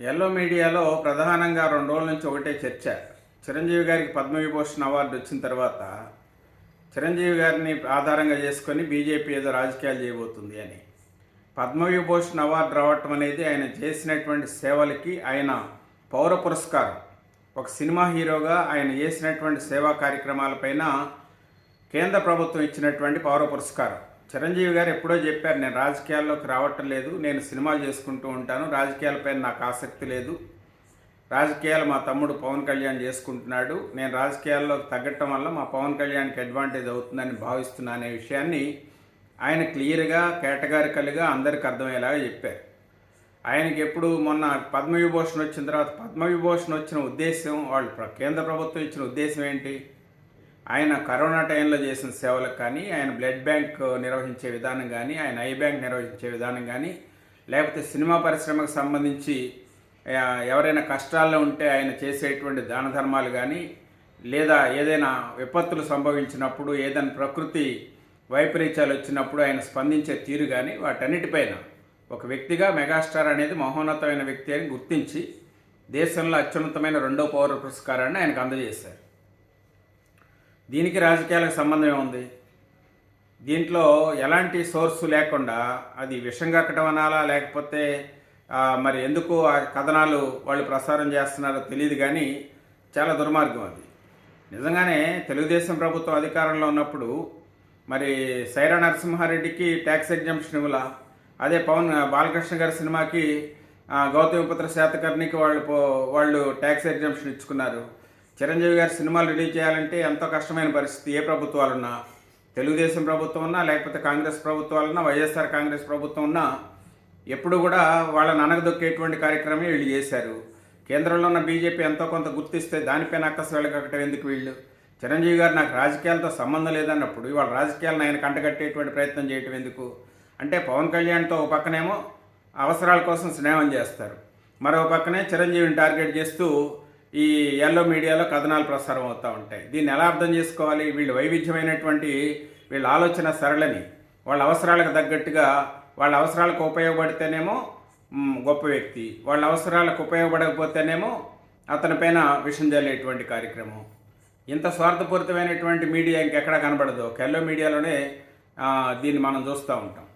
Yellow మీడియాలో ప్రధానంగా రెండు రోజుల నుంచి ఒకటే చర్చ. చిరంజీవి గారికి పద్మవిభూషణ్ అవార్డు వచ్చిన తర్వాత చిరంజీవి గారిని ఆధారంగా చేసుకొని బీజేపీ ఏదో రాజకీయాలు చేయబోతుంది అని. పద్మవిభూషణ్ అవార్డు రావటం అనేది ఆయన చేసినటువంటి సేవలకి ఆయన పౌర పురస్కారం. ఒక సినిమా హీరోగా ఆయన చేసినటువంటి సేవా కార్యక్రమాలపైన కేంద్ర ప్రభుత్వం ఇచ్చినటువంటి పౌర పురస్కారం. చిరంజీవి గారు ఎప్పుడో చెప్పారు నేను రాజకీయాల్లోకి రావటం లేదు నేను సినిమాలు చేసుకుంటూ ఉంటాను రాజకీయాలపై నాకు ఆసక్తి లేదు. రాజకీయాలు మా తమ్ముడు పవన్ కళ్యాణ్ చేసుకుంటున్నాడు. నేను రాజకీయాల్లోకి తగ్గటం వల్ల మా పవన్ కళ్యాణ్కి అడ్వాంటేజ్ అవుతుందని భావిస్తున్నా అనే విషయాన్ని ఆయన క్లియర్గా కేటగారికల్గా అందరికి అర్థమయ్యేలాగా చెప్పారు. ఆయనకి ఎప్పుడు మొన్న పద్మవిభూషణ్ వచ్చిన తర్వాత పద్మవిభూషణ్ వచ్చిన ఉద్దేశం వాళ్ళు కేంద్ర ప్రభుత్వం ఇచ్చిన ఉద్దేశం ఏంటి? ఆయన కరోనా టైంలో చేసిన సేవలకు కానీ ఆయన బ్లడ్ బ్యాంక్ నిర్వహించే విధానం కానీ ఆయన ఐ బ్యాంక్ నిర్వహించే విధానం కానీ లేకపోతే సినిమా పరిశ్రమకు సంబంధించి ఎవరైనా కష్టాల్లో ఉంటే ఆయన చేసేటువంటి దాన ధర్మాలు కానీ లేదా ఏదైనా విపత్తులు సంభవించినప్పుడు ఏదైనా ప్రకృతి వైపరీత్యాలు వచ్చినప్పుడు ఆయన స్పందించే తీరు కానీ వాటన్నిటిపైన ఒక వ్యక్తిగా మెగాస్టార్ అనేది మహోన్నతమైన వ్యక్తి అని గుర్తించి దేశంలో అత్యున్నతమైన రెండో పౌర పురస్కారాన్ని ఆయనకు అందజేశారు. దీనికి రాజకీయాలకు సంబంధం ఏముంది? దీంట్లో ఎలాంటి సోర్సు లేకుండా అది విషం కక్కడం అనాలా? లేకపోతే మరి ఎందుకు ఆ కథనాలు వాళ్ళు ప్రసారం చేస్తున్నారో తెలియదు కానీ చాలా దుర్మార్గం అది. నిజంగానే తెలుగుదేశం ప్రభుత్వం అధికారంలో ఉన్నప్పుడు మరి సైరా నరసింహారెడ్డికి ట్యాక్స్ ఎగ్జామ్షన్ ఇవ్వలా? అదే పవన్ బాలకృష్ణ గారి సినిమాకి గౌతమిపుత్ర శాతకర్ణికి వాళ్ళు వాళ్ళు ట్యాక్స్ ఎగ్జామ్షన్ ఇచ్చుకున్నారు. చిరంజీవి గారి సినిమాలు రిలీజ్ చేయాలంటే ఎంతో కష్టమైన పరిస్థితి. ఏ ప్రభుత్వాలున్నా తెలుగుదేశం ప్రభుత్వం ఉన్నా లేకపోతే కాంగ్రెస్ ప్రభుత్వాలున్నా వైఎస్ఆర్ కాంగ్రెస్ ప్రభుత్వం ఉన్నా ఎప్పుడు కూడా వాళ్ళని అనగదొక్కేటువంటి కార్యక్రమం వీళ్ళు చేశారు. కేంద్రంలో ఉన్న బీజేపీ ఎంతో కొంత గుర్తిస్తే దానిపైన అక్కసు వెళ్ళగట్టడం ఎందుకు వీళ్ళు? చిరంజీవి గారు నాకు రాజకీయాలతో సంబంధం లేదన్నప్పుడు ఇవాళ రాజకీయాలను ఆయన కంటగట్టేటువంటి ప్రయత్నం చేయటం ఎందుకు? అంటే పవన్ కళ్యాణ్తో ఒక పక్కనేమో అవసరాల కోసం స్నేహం చేస్తారు. మరో పక్కనే చిరంజీవిని టార్గెట్ చేస్తూ ఈ ఎల్లో మీడియాలో కథనాలు ప్రసారం అవుతూ ఉంటాయి. దీన్ని ఎలా అర్థం చేసుకోవాలి? వీళ్ళు వైవిధ్యమైనటువంటి వీళ్ళ ఆలోచన సరళని వాళ్ళ అవసరాలకు తగ్గట్టుగా వాళ్ళ అవసరాలకు ఉపయోగపడితేనేమో గొప్ప వ్యక్తి వాళ్ళ అవసరాలకు ఉపయోగపడకపోతేనేమో అతని పైన విషం జల్లేటువంటి కార్యక్రమం. ఇంత స్వార్థపూరితమైనటువంటి మీడియా ఇంకెక్కడా కనబడదు. కెల్లో ఎల్లో మీడియాలోనే దీన్ని మనం చూస్తూ ఉంటాం.